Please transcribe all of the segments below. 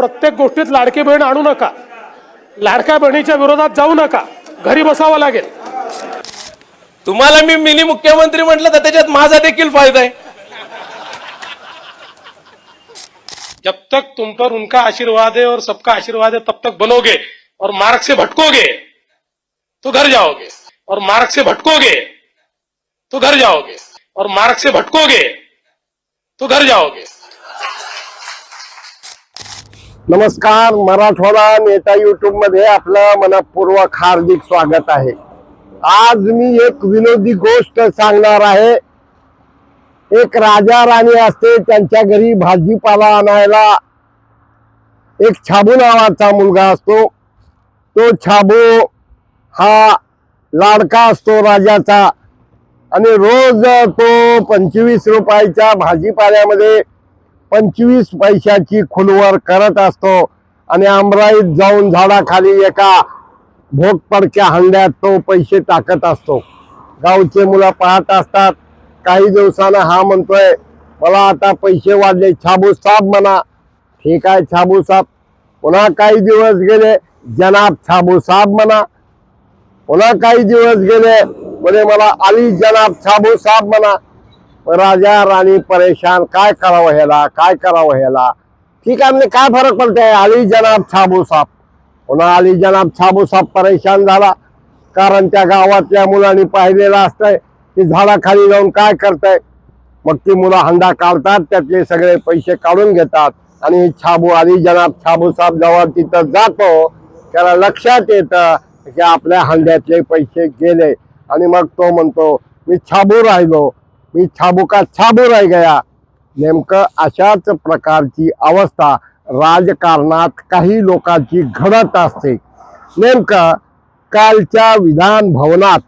प्रत्येक गोष्टीत लाडकी बहीण आणू नका. लाडक्या बहिणीच्या विरोधात जाऊ नका. घरी बसावं लागेल. तुम्हाला मी मिनी मुख्यमंत्री म्हटलं तर त्याच्यात माझा देखील फायदा आहे. जब तक तुम पर उनका आशीर्वाद है और सबका आशीर्वाद है तब तक बनोगे और मार्ग से भटकोगे तो घर जाओगे। और मार्ग से भटकोगे तो घर जाओगे। और मार्ग से भटकोगे तो घर जाओगे। नमस्कार मराठवाडा नेता युट्यूबमध्ये आपलं मनपूर्वक हार्दिक स्वागत आहे. आज मी एक विनोदी गोष्ट सांगणार आहे. एक राजा राणी असते त्यांच्या घरी भाजीपाला आणायला एक छाबू नावाचा मुलगा असतो. तो छाबू हा लाडका असतो राजाचा. आणि रोज तो पंचवीस रुपयाच्या भाजीपाल्यामध्ये पंचवीस पैशाची खुलवर करत असतो. आणि अमराईत जाऊन झाडाखाली एका भोगपडक्या हंड्यात तो पैसे टाकत असतो. गावचे मुलं पाहत असतात. काही दिवसानं हा म्हणतोय मला आता पैसे वाढले छाबू साब म्हणा. ठीक आहे छाबू साब? पुन्हा काही दिवस गेले जनाब छाबू साब म्हणा. पुन्हा काही दिवस गेले म्हणजे मला अली जनाब छाबू साब म्हणा. राजा राणी परेशान काय करावं ह्याला काय करावं ह्याला? ठीक आहे म्हणजे काय फरक पडते अली जनाब छाबू साप. पुन्हा अली जनाब छाबू साप परेशान झाला. कारण त्या गावातल्या मुलांनी पाहिलेलं असतंय की झाडाखाली जाऊन काय करताय? मग ती मुलं हंडा काढतात त्यातले सगळे पैसे काढून घेतात. आणि छाबू अली जनाब छाबू साप जेव्हा तिथं जातो त्याला लक्षात येतं की आपल्या हंड्यातले पैसे गेले. आणि मग तो म्हणतो मी छाबू राहिलो मी छाबुका छाबू राही गया. नेमकं अशाच प्रकारची अवस्था राजकारणात काही लोकांची घडत असते. नेमकं कालच्या विधान भवनात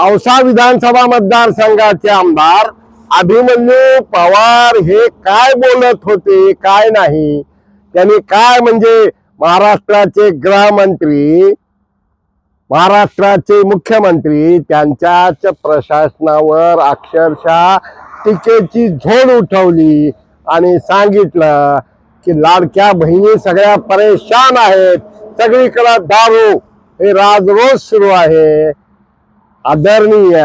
औसा विधानसभा मतदारसंघाचे आमदार अभिमन्यू पवार हे काय बोलत होते काय नाही? त्यांनी काय म्हणजे महाराष्ट्राचे गृहमंत्री महाराष्ट्राचे मुख्यमंत्री त्यांच्याच प्रशासनावर अक्षरशः टीकेची झोड उठवली आणि सांगितलं की लाडक्या बहिणी सगळ्या परेशान आहेत. सगळीकडे दारू. हे राजरोज सुरू आहे. आदरणीय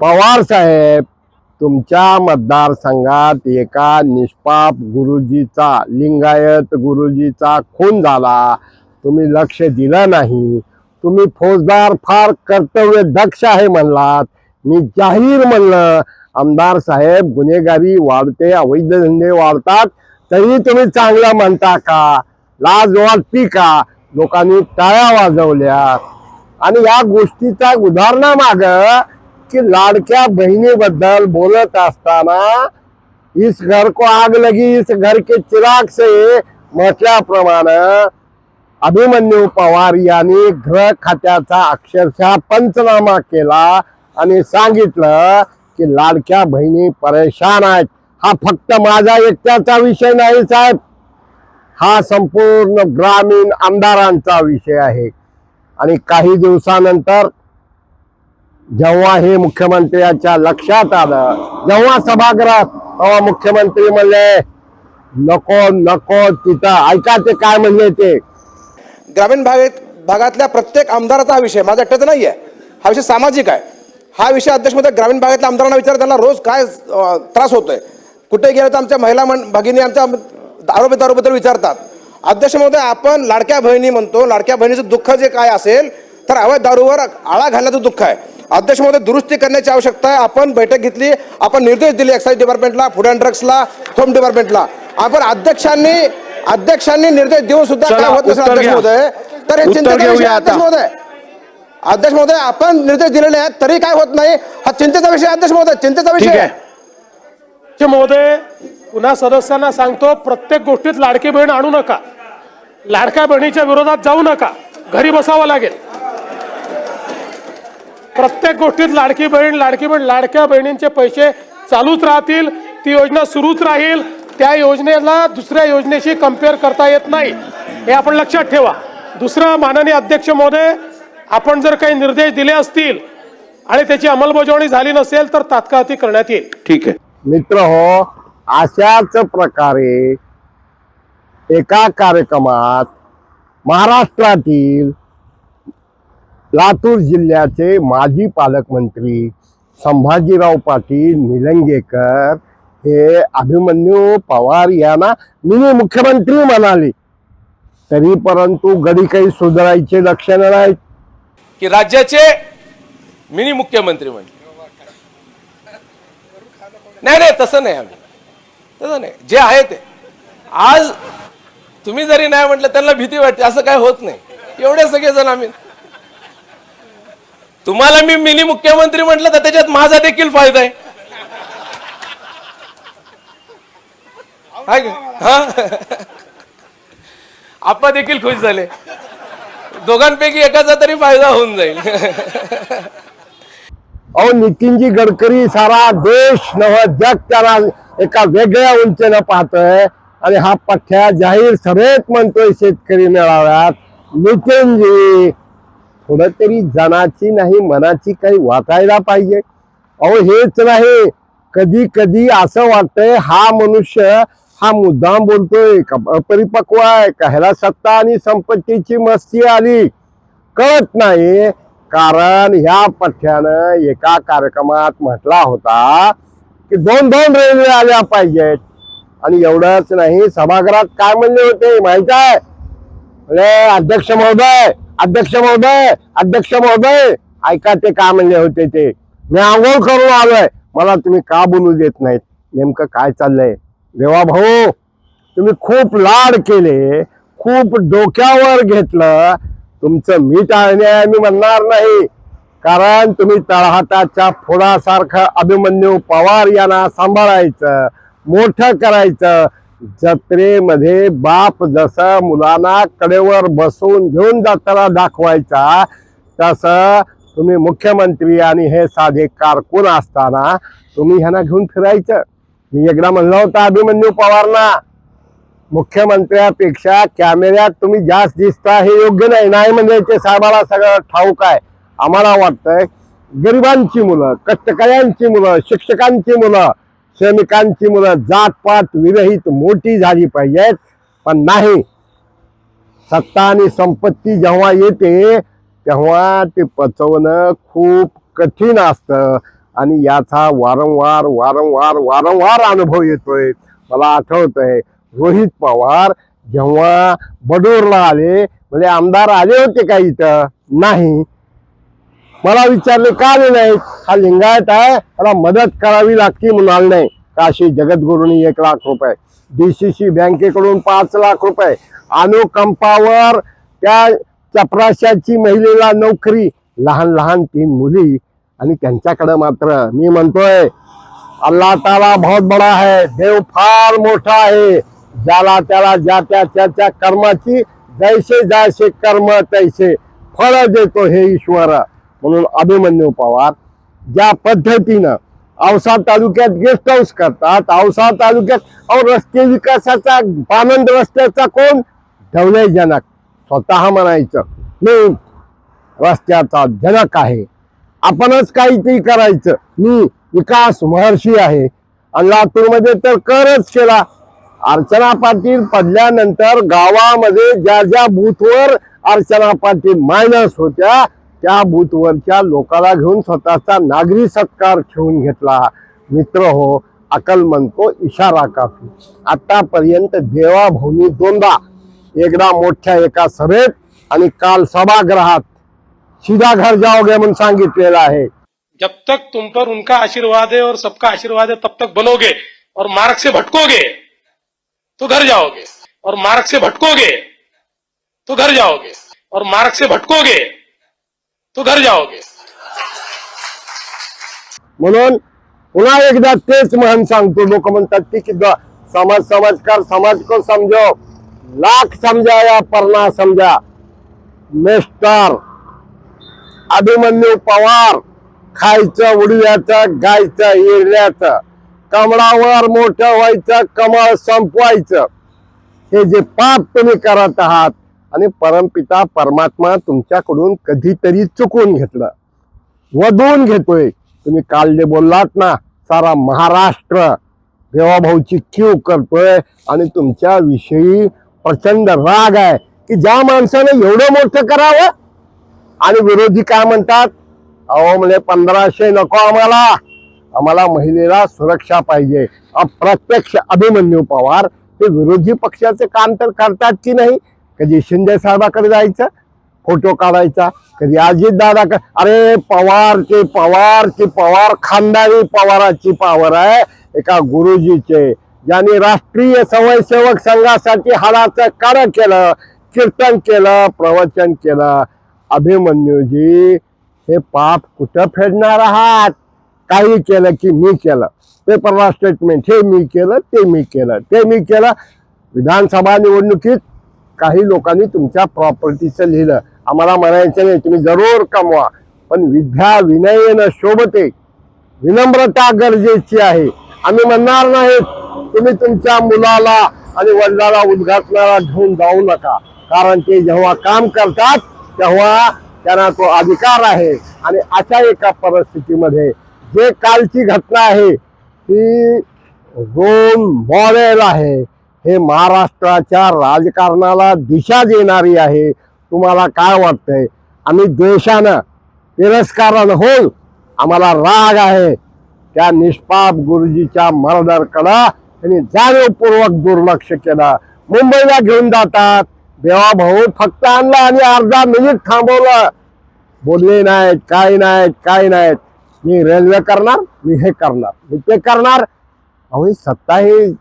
पवार साहेब तुमच्या मतदारसंघात एका निष्पाप गुरुजीचा लिंगायत गुरुजीचा खून झाला. तुम्ही लक्ष दिलं नाही. तुम्ही फौजदार फार कर्तव्य दक्ष आहे म्हणलात. मी जाहीर म्हणलं आमदार साहेब गुन्हेगारी वाढते अवैध धंदे वाढतात तरी तुम्ही चांगलं म्हणता का? लाज वाटती का? लोकांनी टाळ्या वाजवल्या. आणि या गोष्टीचा उदाहरणामाग की लाडक्या बहिणीबद्दल बोलत असताना इस घर को आग लगी इस घर के चिराग से म्हटल्याप्रमाणे अभिमन्यू पवार यांनी गृह खात्याचा अक्षरशः पंचनामा केला आणि सांगितलं की लाडक्या बहिणी परेशान आहेत. हा फक्त माझा एकट्याचा विषय नाही साहेब. हा संपूर्ण ग्रामीण आमदारांचा विषय आहे. आणि काही दिवसानंतर जेव्हा हे मुख्यमंत्र्याच्या लक्षात आलं जेव्हा सभागृहात तेव्हा मुख्यमंत्री म्हणले नको नको तिथं ऐका ते काय म्हणले ते. ग्रामीण भागात भागातल्या प्रत्येक आमदाराचा हा विषय माझा एकट्याचा नाही आहे हा विषय सामाजिक आहे. हा विषय अध्यक्षमध्ये ग्रामीण भागातल्या आमदारांना विचार त्यांना रोज काय त्रास होतोय? कुठे गेलं तर आमच्या महिला मन भगिनी आमच्या आरोपी दारूबद्दल विचारतात. अध्यक्ष महोदय आपण लाडक्या बहिणी म्हणतो. लाडक्या बहिणीचं दुःख जे काय असेल तर अवैध दारूवर आळा घालण्याचं दुःख आहे. अध्यक्ष महोदय दुरुस्ती करण्याची आवश्यकता आहे. आपण बैठक घेतली. आपण निर्देश दिले एक्साईज डिपार्टमेंटला फूड अँड ड्रग्सला होम डिपार्टमेंटला. आपण अध्यक्षांनी अध्यक्षांनी निर्देश देऊन सुद्धा काय होत नसेल अध्यक्ष. महोदय? तर हे चिंतेचा विषय अध्यक्ष. महोदय. अध्यक्ष महोदय आपण निर्देश दिलेले आहेत तरी काय होत नाही. हा चिंतेचा विषय आहे, अध्यक्ष महोदय चिंतेचा ठीक विषय आहे. महोदय पुन्हा सदस्यांना सांगतो प्रत्येक गोष्टीत लाडकी बहीण आणू नका. लाडक्या बहिणीच्या विरोधात जाऊ नका. घरी बसावं लागेल. प्रत्येक गोष्टीत लाडकी बहीण लाडकी बहीण लाडक्या बहिणींचे पैसे चालूच राहतील ती योजना सुरूच राहील. त्या योजनेला दुसऱ्या योजनेशी कंपेअर करता येत नाही. हे आपण लक्षात ठेवा. दुसरं माननीय अध्यक्ष महोदय आपण जर काही निर्देश दिले असतील आणि त्याची अंमलबजावणी झाली नसेल तर तात्काळ ती करण्यात येईल. ठीक आहे. मित्र हो अशाच प्रकारे एका कार्यक्रमात महाराष्ट्रातील लातूर जिल्ह्याचे माजी पालकमंत्री संभाजीराव पाटील निलंगेकर हे अभिमन्यू पवार यांना मिनी मुख्यमंत्री म्हणाले. तरी परंतु गडी काही सुधारायचे लक्षण नाहीत की राज्याचे मिनी मुख्यमंत्री म्हणजे नाही नाही तसं नाही आम्ही. तसं नाही. जे आहे ते. आज तुम्ही जरी नाही म्हटलं त्यांना भीती वाटते. असं काय होत नाही. एवढे सगळेजण आम्ही. तुम्हाला मी मिनी मुख्यमंत्री म्हटलं तर त्याच्यात माझा देखील फायदा आहे. आहे हा? देखील खुश झाले. दोघांपैकी एकाचा तरी फायदा होऊन जाईल. अहो नितीनजी गडकरी सारा देश नव जग त्याला एका वेगळ्या उंचीनं पाहतोय. आणि हा पठ्या जाहीर सभेत म्हणतोय शेतकरी मेळाव्यात. नितीनजी थोड तरी जनाची नाही मनाची काही वाटायला पाहिजे. अहो हेच नाही. कधी कधी असं वाटतंय हा मनुष्य हा मुद्दाम बोलतोय का अपरिपक्व आहे का ह्याला सत्ता आणि संपत्तीची मस्ती आली? कळत नाही कारण ह्या पठ्यानं एका कार्यक्रमात म्हटला होता की दोन दोन रेल्वे आल्या पाहिजेत. आणि एवढंच नाही सभागृहात काय म्हणले होते माहीत आहे? अरे अध्यक्ष महोदय अध्यक्ष महोदय अध्यक्ष महोदय ऐका ते काय म्हणले होते ते. मी आंघोळ करून आलोय मला तुम्ही का बोलू देत नाहीत? नेमकं काय चाललंय? देवा भाऊ तुम्ही खूप लाड केले खूप डोक्यावर घेतलं. तुमचं मी टाळणे मी म्हणणार नाही. कारण तुम्ही तळहाताच्या फोडासारखं अभिमन्यू पवार यांना सांभाळायचं मोठं करायचं. जत्रेमध्ये बाप जसं मुलांना कडेवर बसून घेऊन जाताना दाखवायचा तसं तुम्ही मुख्यमंत्री आणि हे साधे कारकून असताना तुम्ही ह्यांना घेऊन फिरायचं. मी एकदा म्हणला होतं अभिमन्यू पवारना मुख्यमंत्र्यापेक्षा कॅमेऱ्यात तुम्ही जास्त दिसता हे योग्य नाही. नाही म्हणजे ते साहेबाला सगळं ठाऊक आहे. आम्हाला वाटतंय गरिबांची मुलं कष्टकऱ्यांची मुलं शिक्षकांची मुलं श्रमिकांची मुलं जातपात विरहित मोठी झाली पाहिजेत. पण नाही. सत्ता आणि संपत्ती जेव्हा येते तेव्हा ते पचवणं खूप कठीण असतं. आणि याचा वारंवार वारंवार वारंवार अनुभव येतोय. मला आठवतंय रोहित पवार जेव्हा बडोरला आले म्हणजे आमदार आले होते का इथं? नाही. मला विचारले का आले नाही हा लिंगायत आहे मला मदत करावी लागते म्हणाल नाही. काशी जगद्गुरूंनी एक लाख रुपये डीसीसी बँकेकडून पाच लाख रुपये अनुकंपावर त्या चपराशाची महिलेला नोकरी लहान लहान तीन मुली आणि त्यांच्याकडे मात्र मी म्हणतोय अल्ला ताला बहुत बडा आहे देव फार मोठा आहे ज्याला त्याला ज्या त्या त्याच्या कर्माची जैसे जैसे कर्म तैसे फळ देतो हे ईश्वर. म्हणून अभिमन्यू पवार ज्या पद्धतीनं औसा तालुक्यात गेस्ट हाऊस करतात औसा तालुक्यात अहो रस्ते विकासाचा बानंद रस्त्याचा कोण? ढवले जनक. स्वतः म्हणायचं मी रस्त्याचा जनक आहे. आपणच काहीतरी करायचं. मी विकास महर्षी आहे. आणि लातूरमध्ये तर करच केला. अर्चना पाटील पडल्यानंतर गावामध्ये ज्या ज्या बूथवर अर्चना पाटील मायनस होत्या त्या बूथवरच्या लोकाला घेऊन स्वतःचा नागरी सत्कार ठेवून घेतला. मित्र हो अकल म्हणतो इशारा काफी. आतापर्यंत देवाभूमी दोनदा. एकदा मोठ्या एका सभेत आणि काल सभागृहात. सीधा घर जाओगे म्हणून सांगितलेलं आहे जब तक तुम पर उनका आशीर्वाद है और सबका आशीर्वाद है तब तक बनोगे और मार्ग से भटकोगे तो घर जाओगे। और मार्ग से भटकोगे तो घर जाओगे। और मार्ग से भटकोगे तो घर जाओगे। म्हणून पुन्हा एकदा तेच म्हण सांगतो लोक म्हणतात की की द- समाज समजकार समाज को समझो। लाख समजा या परना समजा मेस्टर अभिमन्यू पवार खायचं उडव्याचं गायचं येण्याचं कमळावर मोठं व्हायचं कमळ संपवायचं. हे जे पाप तुम्ही करत आहात आणि परमपिता परमात्मा तुमच्याकडून कधीतरी चुकून घेतलं. वधवून घेतोय. तुम्ही काल जे बोललात ना सारा महाराष्ट्र देवाभाऊची क्यू करतोय आणि तुमच्याविषयी प्रचंड राग आहे की ज्या माणसाने एवढं मोठं करावं आणि विरोधी काय म्हणतात? अहो म्हणजे पंधराशे नको आम्हाला. आम्हाला महिलेला सुरक्षा पाहिजे. अप्रत्यक्ष अभिमन्यू पवार हे विरोधी पक्षाचे काम तर करतात की नाही? कधी शिंदे साहेबाकडे जायचं? फोटो काढायचा? कधी अजित दादा अरे पवार की पवार की पवार खानदानी पवाराची पावर आहे. एका गुरुजीचे. ज्यांनी राष्ट्रीय स्वयंसेवक संघासाठी हाडाचं कार्य केलं कीर्तन केलं प्रवचन केलं. अभिमन्यूजी हे पाप कुठं फेडणार आहात? काही केलं की मी केलं. पेपरला स्टेटमेंट हे मी केलं ते मी केलं. ते मी केलं. विधानसभा निवडणुकीत काही लोकांनी तुमच्या प्रॉपर्टीचं लिहिलं. आम्हाला म्हणायचं नाही तुम्ही जरूर कमवा. पण विद्या विनयनं शोभते. विनम्रता गरजेची आहे. आम्ही म्हणणार नाहीत तुम्ही तुमच्या मुलाला आणि वडिलाला उद्घाटनाला घेऊन जाऊ नका. कारण ते जेव्हा काम करतात तेव्हा त्यांना तो अधिकार आहे. आणि अशा एका परिस्थितीमध्ये जे कालची घटना आहे ती रोल मॉडेल आहे. हे महाराष्ट्राच्या राजकारणाला दिशा देणारी आहे. तुम्हाला काय वाटतंय? आम्ही द्वेषानं तिरस्कारानं होऊन आम्हाला राग आहे. त्या निष्पाप गुरुजीच्या मर्डरकडं त्यांनी जाणीवपूर्वक दुर्लक्ष केलं. मुंबईला घेऊन जातात. देवा भाऊ फक्त आणला आणि अर्धा मिनिट थांबवलं. बोलले नाहीत काय नाहीत काय नाहीत मी रेल्वे करणार मी हे करणार. मी ते करणार. अहो ही सत्ता ही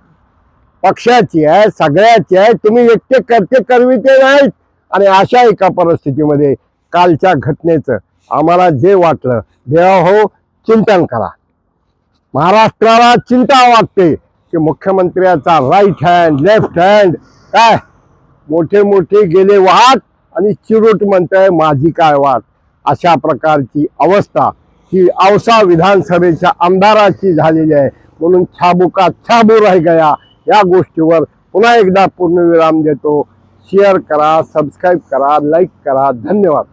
पक्षाची आहे सगळ्याची आहे. तुम्ही एकटे करते करविते नाहीत. आणि अशा एका परिस्थितीमध्ये कालच्या घटनेचं आम्हाला जे वाटलं देवा हो चिंतन करा. महाराष्ट्राला चिंता वाटते की मुख्यमंत्र्याचा राईट हँड लेफ्ट हँड काय? मोठे मोठे गेले वाट आणि चिरोट म्हणताय माझी काय वाट? अशा प्रकारची अवस्था ही औसा विधानसभेच्या आमदाराची झालेली आहे. म्हणून छाबुका छाबू राही गया. या गोष्टीवर पुन्हा एकदा पूर्णविराम देतो. शेअर करा सबस्क्राईब करा लाईक करा. धन्यवाद.